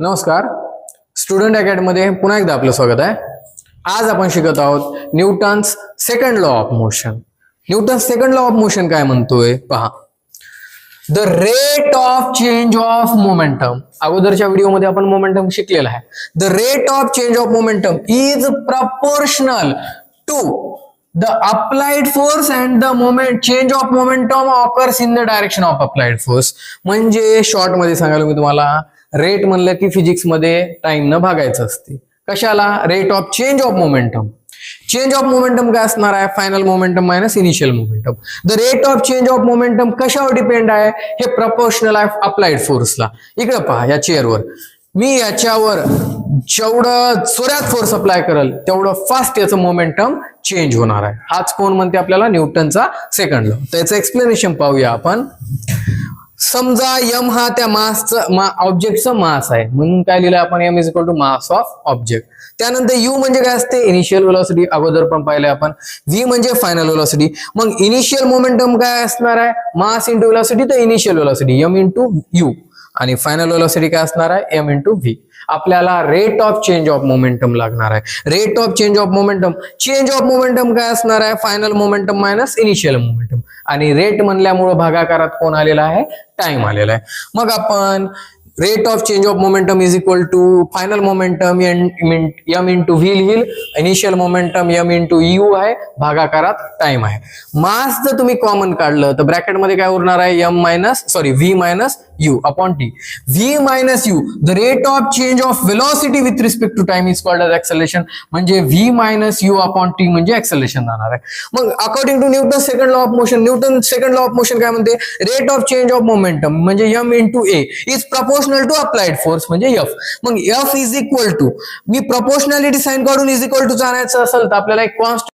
नमस्कार. स्टुडंट अकॅडमीमध्ये पुन्हा एकदा आपलं स्वागत आहे. आज आपण शिकत आहोत Newton's second law of motion Newton's second law of motion काय म्हणतोय? पहा. The rate of change of momentum अगोदरच्या व्हिडिओमध्ये आपण मोमेंटम शिकलेला आहे. The rate of change of momentum is proportional to the applied force and the moment change of momentum occurs in the direction of applied force म्हणजे शॉर्टमध्ये सांगायला मी तुम्हाला rate म्हणलं की फिजिक्समध्ये भागायचं असते. कशाला? Rate of change of momentum change of momentum काय असणार आहे? Final momentum minus initial momentum the rate of change of momentum कशावर डिपेंड आहे? हे प्रपोर्शनल आहे अप्लाइड फोर्सला इकडे पहा या चेअरवर मी याच्यावर जेवढं जोरात फोर्स अप्लाय करेल तेवढं फास्ट याचं मोमेंटम चेंज होणार आहे. हाच कोण म्हणते आपल्याला? न्यूटनचा सेकंड लॉ त्याचं एक्सप्लेनेशन पाहूया आपण. समजा यम हा त्या मासचा मा ऑब्जेक्टचा मास आहे. म्हणून काय लिहिलं आपण? M is equal to mass of object त्यानंतर यू म्हणजे काय असते? इनिशियल वेलॉसिटी अगोदर पण पाहिलं आपण. व्ही म्हणजे फायनल वेलॉसिटी मग इनिशियल मोमेंटम काय असणार आहे? मास इंटू वेलॉसिटी तर initial velocity M into U आणि फायनल ओलॉसिटी काय असणार आहे? एम इंटू व्ही आपल्याला rate of change of momentum लागणार आहे. Rate of change of momentum change of momentum काय असणार आहे? Final momentum minus initial momentum आणि रेट म्हणल्यामुळं भागाकारात कोण आलेला आहे? टाइम आलेला आहे. मग आपण rate of change of momentum is equal to final momentum M into V लिहिल. Initial momentum M into U आहे. भागाकारात टाइम आहे. मास जर तुम्ही कॉमन काढलं तर ब्रॅकेटमध्ये काय उरणार आहे? M minus sorry V minus U upon T V minus U the rate of change of velocity with respect to time is called as acceleration म्हणजे V minus U upon T म्हणजे acceleration जाणार आहे. मग according to Newton second law of motion Newton second law of motion काय म्हणते? Rate of change of momentum म्हणजे M into A is proportional to applied force म्हणजे F मग F is equal to मी proportionality sign काढून is equal to जाण्याचं असेल तर आपल्याला एक कॉन्स्ट